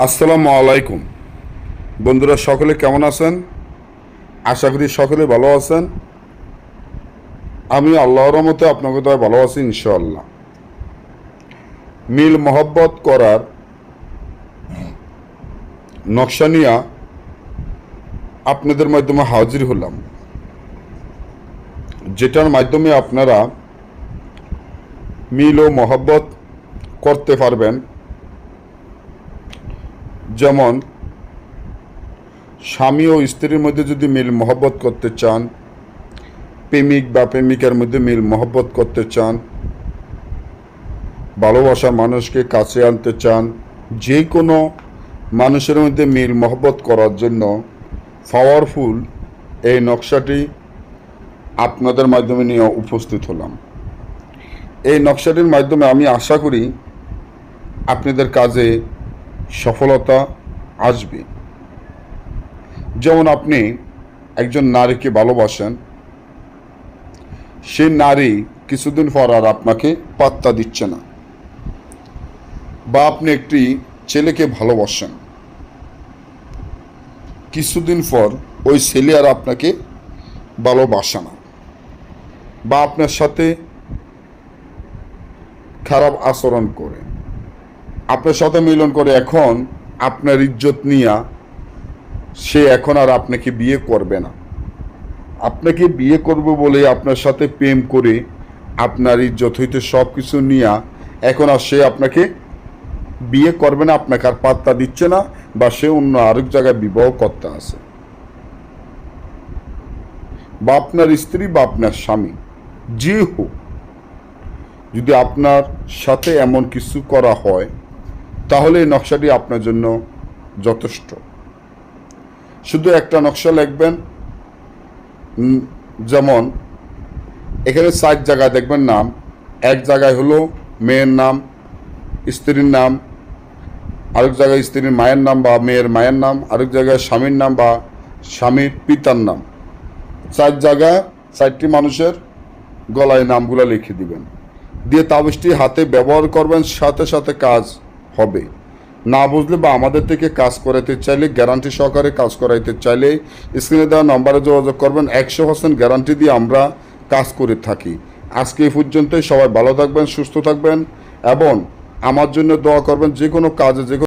আসসালামু আলাইকুম। বন্ধুরা, সকলে কেমন আছেন? আশা করি সকলে ভালো আছেন। আমি আল্লাহর মতে আপনাকে তো ভালো আছি, ইনশাআল্লাহ। মিল মহব্বত করার নকশা নিয়া আপনাদের মাধ্যমে হাজির হলাম। যেটার মাধ্যমে আপনারা মিল ও মহব্বত করতে পারবেন। যেমন, স্বামী ও স্ত্রীর মধ্যে যদি মিল মহব্বত করতে চান, প্রেমিক বা প্রেমিকার মধ্যে মিল মহব্বত করতে চান, ভালোবাসা মানুষকে কাছে আনতে চান, যে কোনো মানুষের মধ্যে মিল মহব্বত করার জন্য পাওয়ারফুল এই নকশাটি আপনাদের মাধ্যমে নিয়ে উপস্থিত হলাম। এই নকশাটির মাধ্যমে আমি আশা করি আপনাদের কাজে সফলতা আসবে। যেমন আপনি একজন নারীকে ভালোবাসেন, সেই নারী কিছুদিন পর আর আপনাকে পাত্তা দিচ্ছে না। বা আপনি একটি ছেলেকে ভালোবাসেন। কিছুদিন পর ওই ছেলে আর আপনাকে ভালোবাসে না। বা আপনার সাথে খারাপ আচরণ করে। আপনার সাথে মিলন করে এখন আপনার ইজ্জত নিয়া সে এখন আর আপনাকে বিয়ে করবে না। আপনাকে বিয়ে করবে বলে আপনার সাথে প্রেম করে আপনার ইজ্জত হইতে সব কিছু নিয়া এখন আর সে আপনাকে বিয়ে করবে না, আপনাকে আর পাত্তা দিচ্ছে না বা সে অন্য আরেক জায়গায় বিবাহ করতে আছে। বা আপনার স্ত্রী বা আপনার স্বামী, যে হোক, যদি আপনার সাথে এমন কিছু করা হয় তাহলে এই নকশাটি আপনার জন্য যথেষ্ট। শুধু একটা নকশা লিখবেন যেমন, এখানে সাত জায়গায় দেখবেন নাম, এক জায়গায় হলো মেয়ের নাম, স্ত্রীর নাম, আরেক জায়গায় স্ত্রীর মায়ের নাম বা মেয়ের মায়ের নাম, আরেক জায়গায় স্বামীর নাম বা স্বামীর পিতার নাম। চার জায়গায় চারটি মানুষের গলায় নামগুলো লিখে দিবেন। দিয়ে তাবিজটি হাতে ব্যবহার করবেন, সাথে সাথে কাজ হবে। না বুঝলে বা আমাদের থেকে কাজ করাইতে চাইলে গ্যারান্টি সহকারে কাজ করাইতে চাইলে স্ক্রিনে দেওয়া নম্বরে যোগাযোগ করবেন। একশো পার্সেন্ট গ্যারান্টি দিয়ে আমরা কাজ করে থাকি। আজকে এই পর্যন্তই। সবাই ভালো থাকবেন, সুস্থ থাকবেন এবং আমার জন্য দোয়া করবেন যে কোনো কাজে, যে